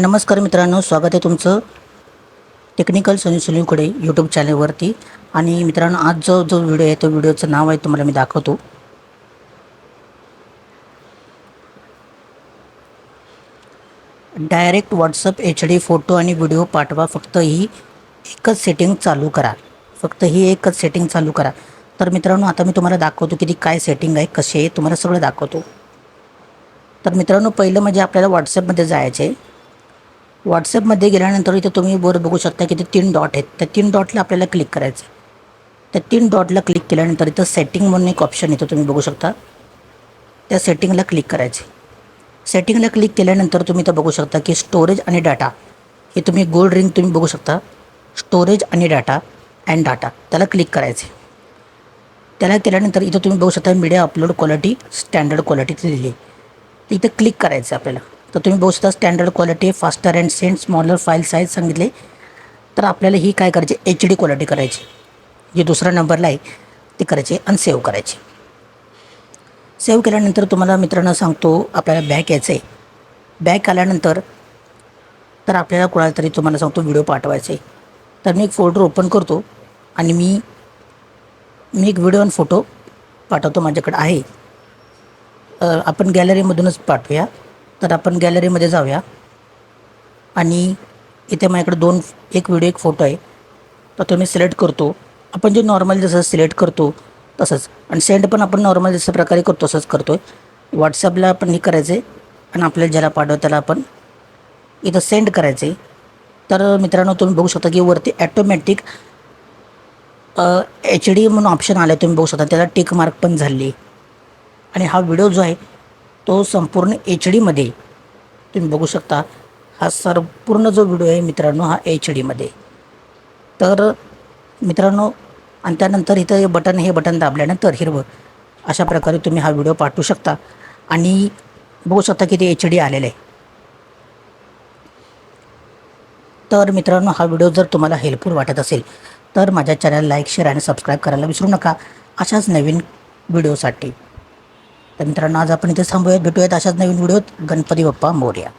नमस्कार मित्रांनो स्वागत आहे तुमचं टेक्निकल सनी सुनीकडे यूट्यूब चॅनलवरती आणि मित्रांनो आज जो जो व्हिडिओ आहे तो व्हिडिओचं नाव आहे तुम्हाला मी दाखवतो. Direct WhatsApp H D photo आणि व्हिडिओ पाठवा. फक्त ही एकच सेटिंग चालू करा. फक्त ही एकच सेटिंग चालू करा. तर मित्रांनो आता मी तुम्हाला दाखवतो की ती काय सेटिंग आहे कशी आहे तुम्हाला सगळं दाखवतो. तर मित्रांनो पहिलं म्हणजे आपल्याला व्हॉट्सअपमध्ये जायचं आहे व्हॉट्सअपमध्ये गेल्यानंतर इथे तुम्ही वर बघू शकता की ते तीन डॉट आहेत. त्या तीन डॉटला आपल्याला क्लिक करायचं त्या तीन डॉटला क्लिक केल्यानंतर इथं सेटिंग म्हणून एक ऑप्शन येतो तुम्ही बघू शकता. त्या सेटिंगला क्लिक करायचे सेटिंगला क्लिक केल्यानंतर तुम्ही इथं बघू शकता की स्टोरेज आणि डाटा हे तुम्ही गोल्ड रिंग तुम्ही बघू शकता. स्टोरेज आणि डाटा अँड डाटा त्याला क्लिक करायचे त्याला केल्यानंतर इथं तुम्ही बघू शकता media upload quality standard quality दिली आहे. इथं क्लिक करायचं आहे आपल्याला. तर तुम्ही बघू शकता standard quality faster and sent smaller file size सांगितले. तर आपल्याला ही काय करायची? एच डी क्वालिटी करायची. जी दुसऱ्या नंबरला आहे ती करायची आणि सेव्ह करायची. सेव्ह केल्यानंतर तुम्हाला मित्रांनो सांगतो आपल्याला बॅक यायचं आहे बॅक आल्यानंतर तर आपल्याला कोणाला तरी तुम्हाला सांगतो व्हिडिओ पाठवायचा आहे तर मी एक फोल्डर ओपन करतो आणि मी मी एक व्हिडिओ आणि फोटो पाठवतो माझ्याकडे आहे. आपण गॅलरीमधूनच पाठवूया. तर आपण गॅलरीमध्ये जाऊया. आणि इथे माझ्याकडे दोन एक व्हिडिओ एक फोटो आहे. तर तो मी सिलेक्ट करतो. आपण जे नॉर्मल जसं सिलेक्ट करतो तसंच. आणि सेंड पण आपण नॉर्मल जसं प्रकारे करतो तसंच करतो आहे व्हॉट्सअपला आपण हे करायचं. आहे आणि आपल्याला ज्याला पाठवं त्याला आपण इथं सेंड करायचं. आहे तर मित्रांनो तुम्ही बघू शकता की वरती ॲटोमॅटिक एच डी म्हणून ऑप्शन आलं आहे तुम्ही बघू शकता. त्याला टिक मार्क पण झाली. आहे आणि हा व्हिडिओ जो आहे तो संपूर्ण एच डीमध्ये तुम्ही बघू शकता हा संपूर्ण जो व्हिडिओ आहे मित्रांनो हा एच डीमध्ये तर मित्रांनो आणि त्यानंतर इथं हे बटन हे बटन दाबल्यानंतर हिरवं अशा प्रकारे तुम्ही हा व्हिडिओ पाठवू शकता. आणि बघू शकता की ते एच डी आलेलं. आहे तर मित्रांनो हा व्हिडिओ जर तुम्हाला हेल्पफुल वाटत असेल तर माझ्या चॅनल लाईक शेअर आणि सबस्क्राईब करायला विसरू नका. अशाच नवीन व्हिडिओसाठी तर मित्रांनो आज आपण इथे थांबूयात भेटूयात अशाच नवीन व्हिडिओत. गणपती बाप्पा मोर्या.